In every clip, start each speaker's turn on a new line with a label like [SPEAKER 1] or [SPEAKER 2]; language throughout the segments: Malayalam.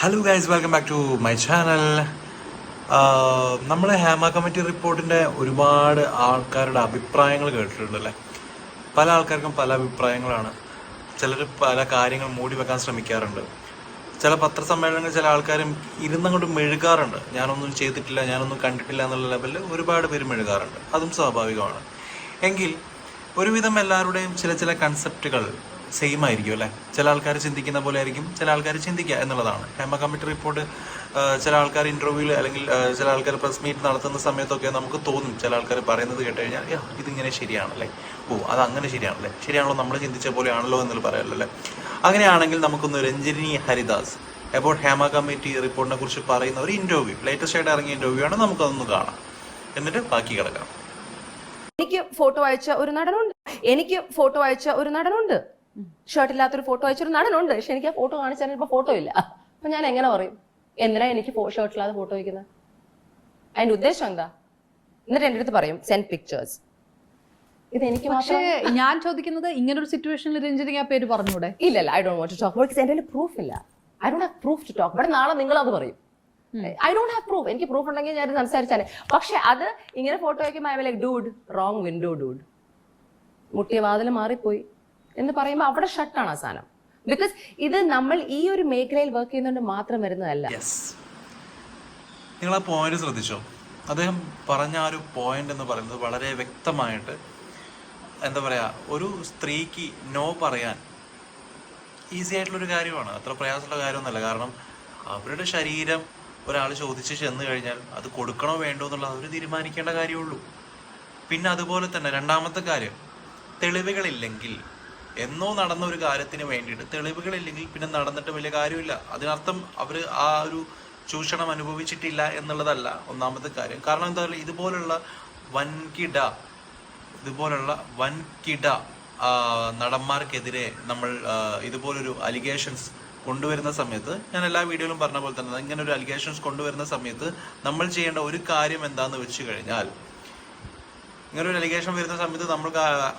[SPEAKER 1] Hello guys welcome back to my channel നമ്മൾ ഹേമ കമ്മിറ്റി റിപ്പോർട്ടിന്റെ ഒരുപാട് ആൾക്കാരുടെ അഭിപ്രായങ്ങൾ കേട്ടിട്ടുണ്ടല്ലേ? പല ആൾക്കാർക്കും പല അഭിപ്രായങ്ങളാണ്. ചിലർ പല കാര്യങ്ങൾ മൂടി വെക്കാൻ ശ്രമിക്കാറുണ്ട്. ചില പത്രസമ്മേളനങ്ങൾ ചില ആൾക്കാരും ഇരുന്നങ്ങോട്ട് മെഴുകാറുണ്ട്. ഞാനൊന്നും ചെയ്തിട്ടില്ല ഞാനൊന്നും കണ്ടിട്ടില്ല എന്നുള്ള ലെവലിൽ ഒരുപാട് പേര് മെഴുകാറുണ്ട്. അതും സ്വാഭാവികമാണ്. എങ്കിൽ ഒരുവിധം എല്ലാവരുടെയും ചില ചില കൺസെപ്റ്റുകൾ സെയിം ആയിരിക്കും അല്ലേ? ചില ആൾക്കാർ ചിന്തിക്കുന്ന പോലെ ആയിരിക്കും ചില ആൾക്കാർ ചിന്തിക്കുക എന്നുള്ളതാണ്. ഹേമ കമ്മിറ്റി റിപ്പോർട്ട് ചില ആൾക്കാർ ഇന്റർവ്യൂവിൽ അല്ലെങ്കിൽ ചില ആൾക്കാർ പ്രസ് മീറ്റ് നടത്തുന്ന സമയത്തൊക്കെ നമുക്ക് തോന്നും. ചില ആൾക്കാർ പറയുന്നത് കേട്ട് കഴിഞ്ഞാൽ "യാ, ഇതിങ്ങനെ ശരിയാണല്ലേ ഓ അത് അങ്ങനെ ശരിയാണല്ലേ ശരിയാണല്ലോ നമ്മൾ ചിന്തിച്ച പോലെയാണല്ലോ എന്നുള്ള പറയാനുള്ള അങ്ങനെയാണെങ്കിൽ നമുക്കൊന്ന് രഞ്ജിനി ഹരിദാസ് അബൌട്ട് ഹേമ കമ്മിറ്റി റിപ്പോർട്ടിനെ കുറിച്ച് പറയുന്ന ഒരു ഇന്റർവ്യൂ ലേറ്റസ്റ്റ് ആയിട്ട് ഇറങ്ങിയ ഇന്റർവ്യൂ ആണ് നമുക്കതൊന്ന് കാണാം. എന്നിട്ട് ബാക്കി കിടക്കാം.
[SPEAKER 2] എനിക്ക് ഫോട്ടോ അയച്ച ഒരു നടനുണ്ട്. എനിക്ക് ഫോട്ടോ അയച്ച ഒരു നടനുണ്ട്. ഷർട്ട് ഇല്ലാത്തൊരു ഫോട്ടോ അയച്ചൊരു നടനുണ്ട്. പക്ഷെ എനിക്ക് ആ ഫോട്ടോ കാണിച്ചാൽ ഇപ്പൊ ഫോട്ടോ ഇല്ല. അപ്പൊ ഞാൻ എങ്ങനെ പറയും? എന്തിനാ എനിക്ക് ഷർട്ട് ഇല്ലാതെ ഫോട്ടോ വയ്ക്കുന്നത് അതിന്റെ ഉദ്ദേശം എന്താ? എന്നിട്ട് എന്റെ അടുത്ത് പറയും സെൻഡ് പിക്ചേഴ്സ് ഇത് എനിക്ക്
[SPEAKER 3] പക്ഷേ ഞാൻ ചോദിക്കുന്നത് ഇങ്ങനെ ഒരു സിറ്റുവേഷനിൽ രഞ്ജിനിക്ക് ആ പേര് പറഞ്ഞൂടെ
[SPEAKER 2] ഇല്ല ഇല്ല I don't want to talk because എന്റെ പ്രൂഫ് ഇല്ല. I don't have proof to talk but നാളെ നിങ്ങൾ അത് പറയും. ഐ ഡോണ്ട് ഹാവ് പ്രൂഫ് എനിക്ക് പ്രൂഫ് ഉണ്ടെങ്കിൽ ഞാൻ സംസാരിച്ചാലേ. പക്ഷെ അത് ഇങ്ങനെ ഫോട്ടോ വയ്ക്കുമ്പോൾ I like dude wrong window dude മുട്ടിയ വാതിൽ മാറിപ്പോയി. എന്ന് പറയുമ്പോൾ അവിടെ ഷട്ടാണ് ആ സാധനം. ബിക്കോസ് ഇത് നമ്മൾ ഈ ഒരു മേഖലയിൽ വർക്ക് ചെയ്യുന്നതുകൊണ്ട് മാത്രം വരുന്നതല്ല.
[SPEAKER 1] നിങ്ങൾ ആ പോയിന്റ് ശ്രദ്ധിച്ചോ? അദ്ദേഹം പറഞ്ഞ ആ ഒരു പോയിന്റ് എന്ന് പറയുന്നത് വളരെ വ്യക്തമായിട്ട് എന്താ പറയാ ഒരു സ്ത്രീക്ക് നോ പറയാൻ ഈസി ആയിട്ടുള്ളൊരു കാര്യമാണ്. അത്ര പ്രയാസമുള്ള കാര്യമൊന്നുമല്ല. കാരണം അവരുടെ ശരീരം ഒരാൾ ചോദിച്ച് ചെന്ന് കഴിഞ്ഞാൽ അത് കൊടുക്കണോ വേണ്ടോ എന്നുള്ളത് അവർ തീരുമാനിക്കേണ്ട കാര്യമുള്ളൂ പിന്നെ അതുപോലെ തന്നെ രണ്ടാമത്തെ കാര്യം തെളിവുകളില്ലെങ്കിൽ എന്നോ നടന്ന ഒരു കാര്യത്തിന് വേണ്ടിയിട്ട് തെളിവുകളില്ലെങ്കിൽ പിന്നെ നടന്നിട്ട് വലിയ കാര്യമില്ല. അതിനർത്ഥം അവർ ആ ഒരു ചൂഷണം അനുഭവിച്ചിട്ടില്ല എന്നുള്ളതല്ല ഒന്നാമത്തെ കാര്യം. കാരണം എന്താ പറയുക ഇതുപോലുള്ള വൻകിട ഇതുപോലുള്ള വൻകിട നടന്മാർക്കെതിരെ നമ്മൾ ഇതുപോലൊരു അലിഗേഷൻസ് കൊണ്ടുവരുന്ന സമയത്ത് ഞാൻ എല്ലാ വീഡിയോയിലും പറഞ്ഞ പോലെ തന്നെ ഇങ്ങനെ ഒരു അലിഗേഷൻസ് കൊണ്ടുവരുന്ന സമയത്ത് നമ്മൾ ചെയ്യേണ്ട ഒരു കാര്യം എന്താന്ന് വെച്ച് കഴിഞ്ഞാൽ ഇങ്ങനെ ഒരു അലിഗേഷൻ വരുന്ന സമയത്ത് നമ്മൾക്ക് ആ-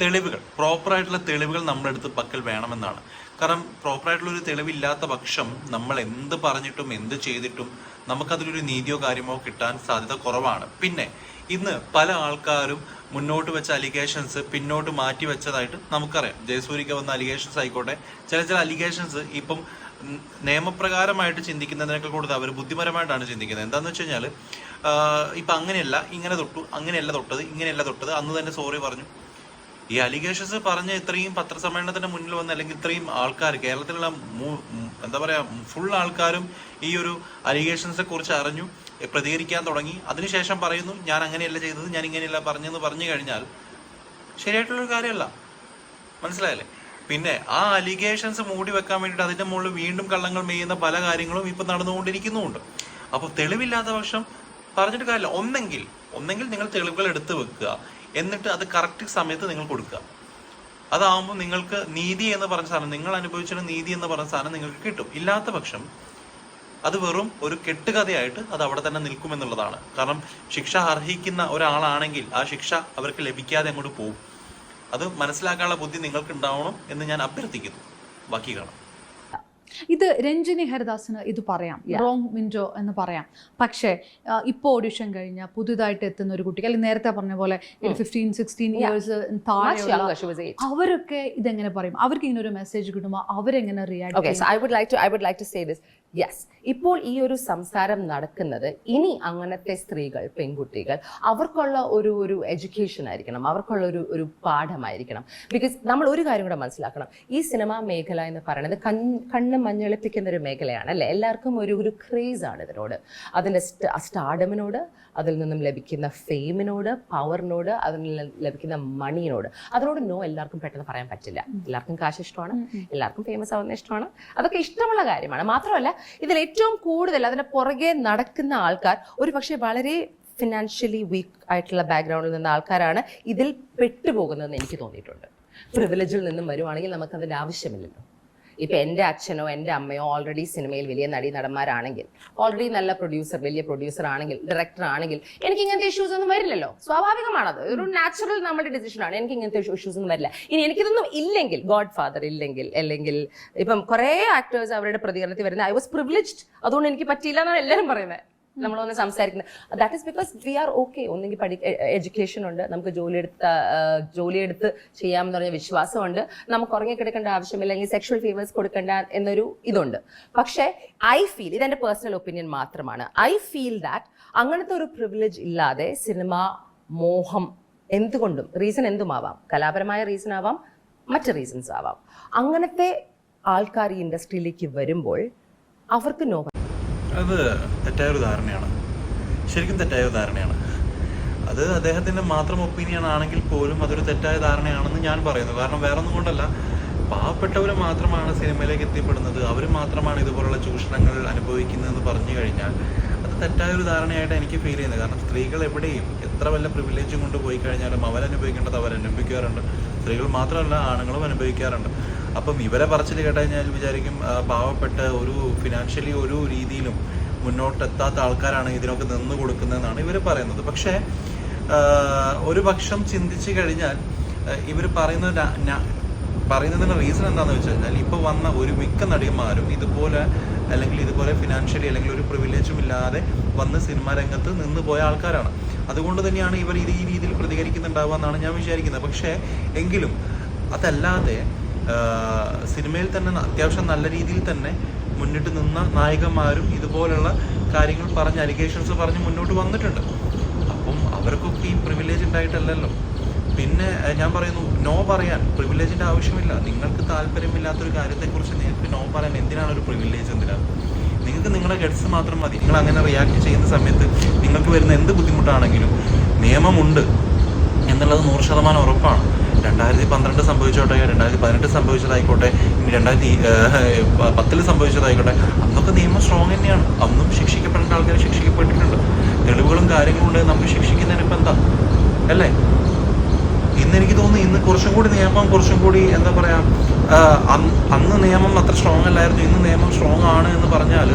[SPEAKER 1] തെളിവുകൾ പ്രോപ്പറായിട്ടുള്ള തെളിവുകൾ നമ്മുടെ അടുത്ത് പക്കൽ വേണമെന്നാണ്. കാരണം പ്രോപ്പറായിട്ടുള്ള ഒരു തെളിവില്ലാത്ത പക്ഷം നമ്മൾ എന്ത് പറഞ്ഞിട്ടും എന്ത് ചെയ്തിട്ടും നമുക്കതിലൊരു നീതിയോ കാര്യമോ കിട്ടാൻ സാധ്യത കുറവാണ്. പിന്നെ ഇന്ന് പല ആൾക്കാരും മുന്നോട്ട് വെച്ച അലിഗേഷൻസ് പിന്നോട്ട് മാറ്റി വെച്ചതായിട്ട് നമുക്കറിയാം. ജയസൂരിക്ക് വന്ന അലിഗേഷൻസ് ആയിക്കോട്ടെ ചില ചില അലിഗേഷൻസ് ഇപ്പം നിയമപ്രകാരമായിട്ട് ചിന്തിക്കുന്നതിനേക്കാൾ കൂടുതൽ അവർ ബുദ്ധിപരമായിട്ടാണ് ചിന്തിക്കുന്നത്. എന്താണെന്ന് വെച്ച് കഴിഞ്ഞാൽ ഇപ്പം അങ്ങനെയല്ല ഇങ്ങനെ തൊട്ടു അങ്ങനെയല്ല തൊട്ടത് ഇങ്ങനെയല്ല തൊട്ടത് അന്ന് തന്നെ സോറി പറഞ്ഞു. ഈ അലിഗേഷൻസ് പറഞ്ഞ ഇത്രയും പത്രസമ്മേളനത്തിന്റെ മുന്നിൽ വന്ന അല്ലെങ്കിൽ ഇത്രയും ആൾക്കാർ കേരളത്തിലുള്ള എന്താ പറയാ ഫുൾ ആൾക്കാരും ഈ ഒരു അലിഗേഷൻസിനെ കുറിച്ച് അറിഞ്ഞു പ്രതികരിക്കാൻ തുടങ്ങി. അതിനുശേഷം പറയുന്നു ഞാൻ അങ്ങനെയല്ല ചെയ്തത് ഞാൻ ഇങ്ങനെയല്ല പറഞ്ഞെന്ന് പറഞ്ഞു കഴിഞ്ഞാൽ ശരിയായിട്ടുള്ളൊരു കാര്യമല്ല. മനസ്സിലായല്ലേ? പിന്നെ ആ അലിഗേഷൻസ് മൂടി വെക്കാൻ വേണ്ടിയിട്ട് അതിന്റെ മുകളിൽ വീണ്ടും കള്ളങ്ങൾ മെയ്യുന്ന പല കാര്യങ്ങളും ഇപ്പൊ നടന്നുകൊണ്ടിരിക്കുന്നുമുണ്ട്. അപ്പോൾ തെളിവില്ലാത്ത പക്ഷം പറഞ്ഞിട്ട് കാര്യമില്ല. ഒന്നെങ്കിൽ ഒന്നെങ്കിൽ നിങ്ങൾ തെളിവുകൾ എടുത്തു വെക്കുക. എന്നിട്ട് അത് കറക്റ്റ് സമയത്ത് നിങ്ങൾ കൊടുക്കുക. അതാവുമ്പോൾ നിങ്ങൾക്ക് നീതി എന്ന് പറഞ്ഞ സാധനം നിങ്ങൾ അനുഭവിച്ചിട്ട് നീതി എന്ന് പറഞ്ഞ സാധനം നിങ്ങൾക്ക് കിട്ടും. ഇല്ലാത്ത പക്ഷം അത് വെറും ഒരു കെട്ടുകഥയായിട്ട് അത് അവിടെ തന്നെ നിൽക്കുമെന്നുള്ളതാണ് കാരണം ശിക്ഷ അർഹിക്കുന്ന ഒരാളാണെങ്കിൽ ആ ശിക്ഷ അവർക്ക് ലഭിക്കാതെ അങ്ങോട്ട് പോകും അത് മനസ്സിലാക്കാനുള്ള ബുദ്ധി നിങ്ങൾക്ക് ഉണ്ടാവണം എന്ന് ഞാൻ അഭ്യർത്ഥിക്കുന്നു. ബാക്കി കാണാം.
[SPEAKER 3] ഇത് രഞ്ജിനി ഹരിദാസിന് ഇത് പറയാം. റോങ് വിൻഡോ എന്ന് പറയാം. പക്ഷേ ഇപ്പോൾ ഓഡിഷൻ കഴിഞ്ഞ പുതുതായിട്ട് എത്തുന്ന ഒരു കുട്ടിക്ക് അല്ലെങ്കിൽ നേരത്തെ പറഞ്ഞ പോലെ ഫിഫ്റ്റീൻ സിക്സ്റ്റീൻ ഇയേഴ്സ്
[SPEAKER 2] താഴെ
[SPEAKER 3] അവരൊക്കെ ഇതെങ്ങനെ പറയും? അവർക്ക് ഇങ്ങനെ ഒരു മെസ്സേജ് കിട്ടുമ്പോൾ അവരെങ്ങനെ react
[SPEAKER 2] I would like to I would like to say this yes ഇപ്പോൾ ഈ ഒരു സംസാരം നടക്കുന്നത് ഇനി അങ്ങനത്തെ സ്ത്രീകൾ പെൺകുട്ടികൾ അവർക്കുള്ള ഒരു ഒരു എഡ്യൂക്കേഷൻ ആയിരിക്കണം. അവർക്കുള്ള ഒരു ഒരു പാഠമായിരിക്കണം. ബിക്കോസ് നമ്മൾ ഒരു കാര്യം കൂടെ മനസ്സിലാക്കണം. ഈ സിനിമാ മേഖല എന്ന് പറയുന്നത് കൺ കണ്ണ് മഞ്ഞളിപ്പിക്കുന്ന ഒരു മേഖലയാണ് അല്ലേ? എല്ലാവർക്കും ഒരു ഒരു ക്രേസ് ആണ് ഇതിനോട്. അതിന്റെ സ്റ്റാർഡമിനോട് അതിൽ നിന്നും ലഭിക്കുന്ന ഫെയിമിനോട് പവറിനോട് അതിൽ നിന്ന് ലഭിക്കുന്ന മണിയോട് അതിനോട് നോ എല്ലാവർക്കും പെട്ടെന്ന് പറയാൻ പറ്റില്ല. എല്ലാവർക്കും കാശ് ഇഷ്ടമാണ് എല്ലാവർക്കും ഫേമസ് ആവുന്ന ഇഷ്ടമാണ്. അതൊക്കെ ഇഷ്ടമുള്ള കാര്യമാണ്. മാത്രമല്ല ഇതിൽ ഏറ്റവും കൂടുതൽ അതിന്റെ പുറകെ നടക്കുന്ന ആൾക്കാർ ഒരു പക്ഷേ വളരെ ഫിനാൻഷ്യലി വീക്ക് ആയിട്ടുള്ള ബാക്ക്ഗ്രൗണ്ടിൽ നിന്ന ആൾക്കാരാണ് ഇതിൽ പെട്ടുപോകുന്നതെന്ന് എനിക്ക് തോന്നിയിട്ടുണ്ട്. പ്രിവിലേജിൽ നിന്നും വരുവാണെങ്കിൽ നമുക്ക് അതിന്റെ ആവശ്യമില്ലല്ലോ. ഇപ്പൊ എന്റെ അച്ഛനോ എന്റെ അമ്മയോ ഓൾറെഡി സിനിമയിൽ വലിയ നടി നടന്മാരാണെങ്കിൽ ഓൾറെഡി നല്ല പ്രൊഡ്യൂസർ വലിയ പ്രൊഡ്യൂസർ ആണെങ്കിൽ ഡയറക്ടർ ആണെങ്കിൽ എനിക്ക് ഇങ്ങനത്തെ ഇഷ്യൂസ് ഒന്നും വരില്ലല്ലോ. സ്വാഭാവികമാണത്. ഒരു നാച്ചുറൽ നമ്മുടെ ഡിസിഷൻ ആണ്. എനിക്ക് ഇങ്ങനത്തെ ഇഷ്യൂസ് ഒന്നും വരില്ല. ഇനി എനിക്കിതൊന്നും ഇല്ലെങ്കിൽ ഗോഡ് ഫാദർ ഇല്ലെങ്കിൽ അല്ലെങ്കിൽ ഇപ്പം കുറെ ആക്ടേഴ്സ് അവരുടെ പ്രതികരണത്തിൽ വരുന്നത് ഐ വാസ് പ്രിവിലേജ്ഡ് അതുകൊണ്ട് എനിക്ക് പറ്റിയില്ല എന്നാണ് എല്ലാവരും പറയുന്നത് നമ്മളൊന്ന് സംസാരിക്കുന്നത്. That is because we are okay ഒന്നെങ്കിൽ പഠി എഡ്യൂക്കേഷൻ ഉണ്ട്. നമുക്ക് ജോലി എടുത്ത ജോലി എടുത്ത് ചെയ്യാമെന്ന് പറഞ്ഞ വിശ്വാസമുണ്ട്. നമുക്ക് ഉറങ്ങിക്കിടക്കേണ്ട ആവശ്യമില്ല. അല്ലെങ്കിൽ സെക്ഷൽ ഫീവേഴ്സ് കൊടുക്കേണ്ട എന്നൊരു ഇതുണ്ട്. പക്ഷേ ഐ ഫീൽ ഇതെന്റെ പേഴ്സണൽ ഒപ്പീനിയൻ മാത്രമാണ്. ഐ ഫീൽ ദാറ്റ് അങ്ങനത്തെ ഒരു പ്രിവിലേജ് ഇല്ലാതെ സിനിമ മോഹം എന്തുകൊണ്ടും റീസൺ എന്തുമാവാം? കലാപരമായ റീസൺ ആവാം മറ്റ് റീസൺസ് ആവാം. അങ്ങനത്തെ ആൾക്കാർ ഈ ഇൻഡസ്ട്രിയിലേക്ക് വരുമ്പോൾ അവർക്ക് നോ
[SPEAKER 1] അത് തെറ്റായൊരു ധാരണയാണ്. ശരിക്കും തെറ്റായ ധാരണയാണ്. അത് അദ്ദേഹത്തിന്റെ മാത്രം ഒപ്പീനിയൻ ആണെങ്കിൽ പോലും അതൊരു തെറ്റായ ധാരണയാണെന്ന് ഞാൻ പറയുന്നു. കാരണം വേറെ ഒന്നും കൊണ്ടല്ല. പാവപ്പെട്ടവർ മാത്രമാണ് സിനിമയിലേക്ക് എത്തിപ്പെടുന്നത്. അവർ മാത്രമാണ് ഇതുപോലുള്ള ചൂഷണങ്ങൾ അനുഭവിക്കുന്നതെന്ന് പറഞ്ഞു കഴിഞ്ഞാൽ അത് തെറ്റായ ഒരു ധാരണയായിട്ട് എനിക്ക് ഫീൽ ചെയ്യുന്നത്. കാരണം സ്ത്രീകൾ എവിടെയും എത്ര വല്ല പ്രിവിലേജും കൊണ്ട് പോയി കഴിഞ്ഞാലും അവരനുഭവിക്കേണ്ടത് അവരനുഭവിക്കാറുണ്ട് സ്ത്രീകൾ മാത്രമല്ല ആണുങ്ങളും അനുഭവിക്കാറുണ്ട്. അപ്പം ഇവരെ പറച്ചിൽ കേട്ട് കഴിഞ്ഞാൽ വിചാരിക്കും പാവപ്പെട്ട ഒരു ഫിനാൻഷ്യലി ഒരു രീതിയിലും മുന്നോട്ടെത്താത്ത ആൾക്കാരാണ് ഇതിനൊക്കെ നിന്ന് കൊടുക്കുന്നതെന്നാണ് ഇവർ പറയുന്നത്. പക്ഷേ ഒരു പക്ഷം ചിന്തിച്ചു കഴിഞ്ഞാൽ ഇവർ പറയുന്ന പറയുന്നതിന് റീസൺ എന്താണെന്ന് വെച്ച് കഴിഞ്ഞാൽ ഇപ്പോൾ വന്ന ഒരു മിക്ക നടിമാരും ഇതുപോലെ അല്ലെങ്കിൽ ഇതുപോലെ ഫിനാൻഷ്യലി അല്ലെങ്കിൽ ഒരു പ്രിവിലേജും ഇല്ലാതെ വന്ന് സിനിമാ രംഗത്ത് നിന്ന് പോയ ആൾക്കാരാണ്. അതുകൊണ്ട് തന്നെയാണ് ഇവർ ഇത് ഈ രീതിയിൽ പ്രതികരിക്കുന്നുണ്ടാവുക എന്നാണ് ഞാൻ വിചാരിക്കുന്നത്. പക്ഷേ എങ്കിലും അതല്ലാതെ സിനിമയിൽ തന്നെ അത്യാവശ്യം നല്ല രീതിയിൽ തന്നെ മുന്നിട്ട് നിന്ന നായകന്മാരും ഇതുപോലുള്ള കാര്യങ്ങൾ പറഞ്ഞ് അലിഗേഷൻസ് പറഞ്ഞ് മുന്നോട്ട് വന്നിട്ടുണ്ട്. അപ്പം അവർക്കൊക്കെ ഈ പ്രിവിലേജ് ഉണ്ടായിട്ടല്ലല്ലോ. പിന്നെ ഞാൻ പറയുന്നു നോ പറയാൻ പ്രിവിലേജിന്റെ ആവശ്യമില്ല. നിങ്ങൾക്ക് താല്പര്യമില്ലാത്തൊരു കാര്യത്തെക്കുറിച്ച് നിങ്ങൾക്ക് നോ പറയാൻ എന്തിനാണ് ഒരു പ്രിവിലേജ് എന്തിനാണ് നിങ്ങൾക്ക് നിങ്ങളുടെ ഗഡ്സ് മാത്രം മതി. നിങ്ങൾ അങ്ങനെ റിയാക്ട് ചെയ്യുന്ന സമയത്ത് നിങ്ങൾക്ക് വരുന്ന എന്ത് ബുദ്ധിമുട്ടാണെങ്കിലും നിയമമുണ്ട് എന്നുള്ളത് നൂറ് ശതമാനം ഉറപ്പാണ്. രണ്ടായിരത്തി പന്ത്രണ്ട് സംഭവിച്ചോട്ടെ രണ്ടായിരത്തി പതിനെട്ട് സംഭവിച്ചതായിക്കോട്ടെ ഇനി രണ്ടായിരത്തി പത്തിൽ സംഭവിച്ചതായിക്കോട്ടെ അന്നൊക്കെ നിയമം സ്ട്രോങ് തന്നെയാണ്. അന്നും ശിക്ഷിക്കപ്പെടേണ്ട ആൾക്കാർ ശിക്ഷിക്കപ്പെട്ടിട്ടുണ്ട്. തെളിവുകളും കാര്യങ്ങളും ഉണ്ട്. നമുക്ക് ശിക്ഷിക്കുന്നതിന് ഇപ്പം എന്താ? അല്ലേ? ഇന്ന് എനിക്ക് തോന്നുന്നു ഇന്ന് കുറച്ചും കൂടി നിയമം കുറച്ചും കൂടി എന്താ പറയാ അന്ന് നിയമം അത്ര സ്ട്രോങ് അല്ലായിരുന്നു. ഇന്ന് നിയമം സ്ട്രോങ് ആണ് എന്ന് പറഞ്ഞാൽ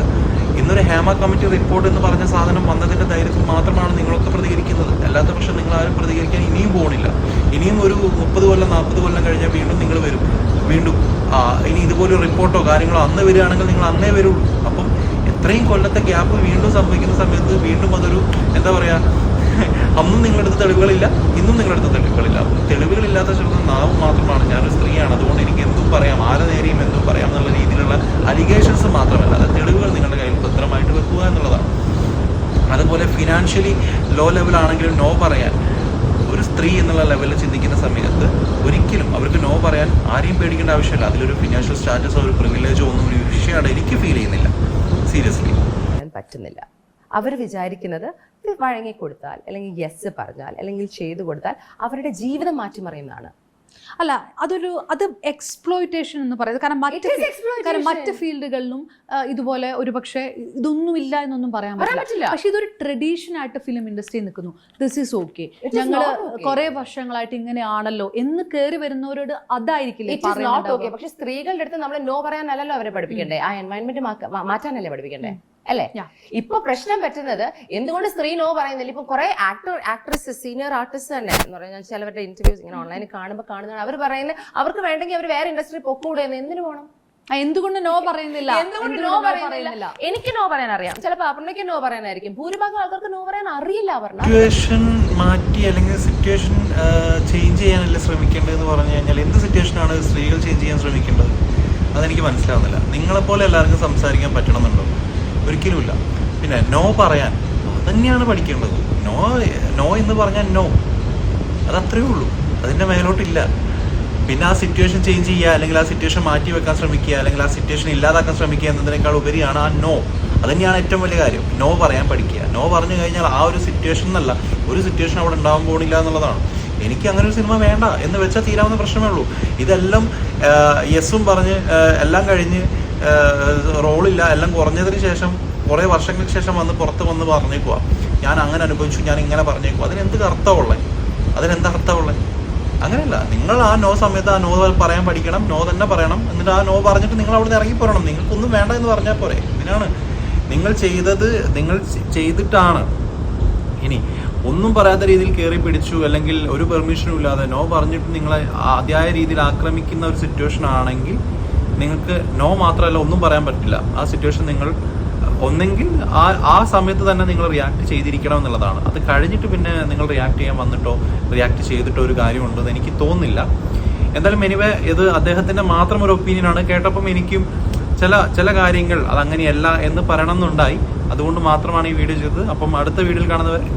[SPEAKER 1] ഇന്നൊരു ഹേമ കമ്മിറ്റി റിപ്പോർട്ട് എന്ന് പറഞ്ഞ സാധനം വന്നതിന്റെ ധൈര്യത്തിൽ മാത്രമാണ് നിങ്ങളൊക്കെ പ്രതികരിക്കുന്നത്. അല്ലാത്ത പക്ഷം നിങ്ങൾ ആരും പ്രതികരിക്കാൻ ഇനിയും പോകണില്ല ഇനിയും ഒരു മുപ്പത് കൊല്ലം നാൽപ്പത് കൊല്ലം കഴിഞ്ഞാൽ വീണ്ടും നിങ്ങൾ വരും. വീണ്ടും ഇനി ഇതുപോലെ റിപ്പോർട്ടോ കാര്യങ്ങളോ അന്ന് വരികയാണെങ്കിൽ നിങ്ങൾ അന്നേ വരുള്ളൂ. അപ്പം എത്രയും കൊല്ലത്തെ ഗ്യാപ്പ് വീണ്ടും സംഭവിക്കുന്ന സമയത്ത് വീണ്ടും അതൊരു എന്താ പറയാ അന്നും നിങ്ങളുടെ അടുത്ത് തെളിവുകളില്ല ഇന്നും നിങ്ങളുടെ അടുത്ത് തെളിവുകളില്ല തെളിവുകളില്ലാത്ത ശബ്ദം നാവ് മാത്രമാണ്. ഞാനൊരു സ്ത്രീയാണ്. അതുകൊണ്ട് എനിക്ക് എന്തും പറയാം. ആരെ നേരെയും എന്തും പറയാം എന്നുള്ള രീതിയിലുള്ള അലിഗേഷൻസ് മാത്രമല്ല. അത് തെളിവുകൾ നിങ്ങളുടെ കയ്യിൽ ഭദ്രമായിട്ട് വെക്കുക എന്നുള്ളതാണ് അതുപോലെ ഫിനാൻഷ്യലി ലോ ലെവലാണെങ്കിലും നോ പറയാൻ ഒരു സ്ത്രീ എന്നുള്ള ലെവലിൽ ചിന്തിക്കുന്ന സമയത്ത് ഒരിക്കലും അവർക്ക് നോ പറയാൻ ആരെയും പേടിക്കേണ്ട ആവശ്യമില്ല. അതിലൊരു ഫിനാൻഷ്യൽ സ്റ്റാറ്റസോ ഒരു പ്രിവിലേജോ ഒന്നും ഒരു വിഷയമാണ് എനിക്ക് ഫീൽ ചെയ്യുന്നില്ല. സീരിയസ്ലി
[SPEAKER 2] പറ്റുന്നില്ല. അവർ വിചാരിക്കുന്നത് ഇത് വഴങ്ങിക്കൊടുത്താൽ അല്ലെങ്കിൽ യെസ് പറഞ്ഞാൽ അല്ലെങ്കിൽ ചെയ്തു കൊടുത്താൽ അവരുടെ ജീവിതം മാറ്റിമറിയുന്നതാണ്.
[SPEAKER 3] അല്ല അതൊരു അത് എക്സ്പ്ലോയിറ്റേഷൻ എന്ന് പറയുന്നത്. കാരണം മറ്റ്. കാരണം മറ്റ് ഫീൽഡുകളിലും ഇതുപോലെ ഒരു പക്ഷേ ഇതൊന്നുമില്ല എന്നൊന്നും പറയാൻ പറ്റില്ല. പക്ഷെ ഇതൊരു ട്രഡീഷൻ ആയിട്ട് ഫിലിം ഇൻഡസ്ട്രി നിൽക്കുന്നു. ദിസ് ഈസ് ഓക്കെ
[SPEAKER 2] ഞങ്ങൾ.
[SPEAKER 3] കുറെ വർഷങ്ങളായിട്ട് ഇങ്ങനെയാണല്ലോ എന്ന് കയറി വരുന്നവരോട് അതായിരിക്കില്ലേ
[SPEAKER 2] പക്ഷെ സ്ത്രീകളുടെ അടുത്ത് നമ്മൾ നോ പറയാനല്ലല്ലോ അവരെ പഠിപ്പിക്കണ്ടേ. ആ എൻവയൺമെന്റ് മാറ്റാനല്ലേ പഠിപ്പിക്കണ്ടേ? അല്ലേ. ഇപ്പൊ പ്രശ്നം പറ്റുന്നത് എന്തുകൊണ്ട് സ്ത്രീ നോ പറയുന്നില്ല? ഇപ്പൊ കുറെ ആക്ടർ ആക്ട്രസ് സീനിയർ ആർട്ടിസ്റ്റ് തന്നെ എന്ന് പറഞ്ഞാൽ ചിലവരുടെ ഇന്റർവ്യൂസ് ഇങ്ങനെ ഓൺലൈനിൽ കാണുമ്പോൾ കാണുന്നതാണ്. അവർ പറയുന്നത് അവർക്ക് വേണ്ടെങ്കിൽ അവർ വേറെ ഇൻഡസ്ട്രി പൊക്കൂടെ എന്ന് എന്തിനു പോകണം
[SPEAKER 3] ആ, എന്തുകൊണ്ട് നോ പറയുന്നില്ല?
[SPEAKER 2] എന്തുകൊണ്ട്
[SPEAKER 3] എന്തുകൊണ്ട്
[SPEAKER 2] നോ പറയുന്നില്ല? എനിക്ക് നോ പറയാൻ അറിയാം. ചിലപ്പോ അപർണയ്ക്ക് നോ പറയാനായിരിക്കും. ഭൂരിഭാഗം ആൾക്കാർക്ക് നോ പറയാൻ അറിയില്ല അപർണ.
[SPEAKER 1] സിറ്റുവേഷൻ മാറ്റി അല്ലെങ്കിൽ സിറ്റുവേഷൻ ചേഞ്ച് ചെയ്യാനല്ല ശ്രമിക്കേണ്ടതെന്ന് പറഞ്ഞു കഴിഞ്ഞാൽ എന്ത് സിറ്റുവേഷനാണ് സ്ത്രീകൾ ചേഞ്ച് ചെയ്യാൻ ശ്രമിക്കേണ്ടത്? അതെനിക്ക് മനസ്സിലാവുന്നില്ല. നിങ്ങളെപ്പോലെ എല്ലാവർക്കും സംസാരിക്കാൻ പറ്റണമെന്നുണ്ടോ? ഒരിക്കലുമില്ല. പിന്നെ നോ പറയാൻ അതന്നെയാണ് പഠിക്കേണ്ടത്. നോ നോ എന്ന് പറഞ്ഞാൽ നോ അതത്രേ ഉള്ളൂ. അതിന്റെ മേലോട്ടില്ല. പിന്നെ ആ സിറ്റുവേഷൻ ചേഞ്ച് ചെയ്യുക അല്ലെങ്കിൽ ആ സിറ്റുവേഷൻ മാറ്റി വെക്കാൻ ശ്രമിക്കുക അല്ലെങ്കിൽ ആ സിറ്റുവേഷൻ ഇല്ലാതാക്കാൻ ശ്രമിക്കുക എന്നതിനേക്കാൾ ഉപരിയാണ് ആ നോ അതന്നെയാണ് ഏറ്റവും വലിയ കാര്യം. നോ പറയാൻ പഠിക്കുക. നോ പറഞ്ഞു കഴിഞ്ഞാൽ ആ ഒരു സിറ്റുവേഷൻ എന്നല്ല. ഒരു സിറ്റുവേഷൻ അവിടെ ഉണ്ടാവാൻ പോണില്ല എന്നുള്ളതാണ്. എനിക്ക് അങ്ങനെ ഒരു സിനിമ വേണ്ട എന്ന് വെച്ചാൽ തീരാവുന്ന പ്രശ്നമേ ഉള്ളൂ. ഇതെല്ലാം യെസ്സും പറഞ്ഞ് എല്ലാം കഴിഞ്ഞ് റോളില്ല. എല്ലാം കുറഞ്ഞതിന് ശേഷം കുറേ വർഷങ്ങൾക്ക് ശേഷം വന്ന് പുറത്ത് വന്ന് പറഞ്ഞേക്കുക ഞാൻ അങ്ങനെ അനുഭവിച്ചു ഞാൻ ഇങ്ങനെ പറഞ്ഞേക്കുക അതിനെന്ത് അർത്ഥമുള്ളത് അതിനെന്ത് അർത്ഥമുള്ളത് അങ്ങനെയല്ല. നിങ്ങൾ ആ നോ സമയത്ത് ആ നോ പറയാൻ പഠിക്കണം നോ തന്നെ പറയണം. എന്നിട്ട് ആ നോ പറഞ്ഞിട്ട് നിങ്ങൾ അവിടെ നിന്ന് ഇറങ്ങി പോരണം. നിങ്ങൾക്കൊന്നും വേണ്ട എന്ന് പറഞ്ഞാൽ പോരെ. ഇതിനാണ് നിങ്ങൾ ചെയ്തത് നിങ്ങൾ ചെയ്തിട്ടാണ്. ഇനി ഒന്നും പറയാത്ത രീതിയിൽ കയറി പിടിച്ചു അല്ലെങ്കിൽ ഒരു പെർമിഷനും ഇല്ലാതെ നോ പറഞ്ഞിട്ട് നിങ്ങളെ അതിയായ രീതിയിൽ ആക്രമിക്കുന്ന ഒരു സിറ്റുവേഷൻ ആണെങ്കിൽ നിങ്ങൾക്ക് നോ മാത്രമല്ല ഒന്നും പറയാൻ പറ്റില്ല. ആ സിറ്റുവേഷൻ നിങ്ങൾ ഒന്നെങ്കിൽ ആ ആ സമയത്ത് തന്നെ നിങ്ങൾ റിയാക്ട് ചെയ്തിരിക്കണം എന്നുള്ളതാണ്. അത് കഴിഞ്ഞിട്ട് പിന്നെ നിങ്ങൾ റിയാക്ട് ചെയ്യാൻ വന്നിട്ടോ റിയാക്ട് ചെയ്തിട്ടോ ഒരു കാര്യമുണ്ടെന്ന് എനിക്ക് തോന്നുന്നില്ല. എന്തായാലും എനിവേ ഇത് അദ്ദേഹത്തിന്റെ മാത്രം ഒരു ഒപ്പീനിയനാണ് കേട്ടപ്പം എനിക്കും ചില ചില കാര്യങ്ങൾ അതങ്ങനെയല്ല എന്ന് പറയണം എന്നുണ്ടായി അതുകൊണ്ട് മാത്രമാണ് ഈ വീഡിയോ ചെയ്തത്. അപ്പം അടുത്ത വീഡിയോയിൽ കാണുന്നവരെ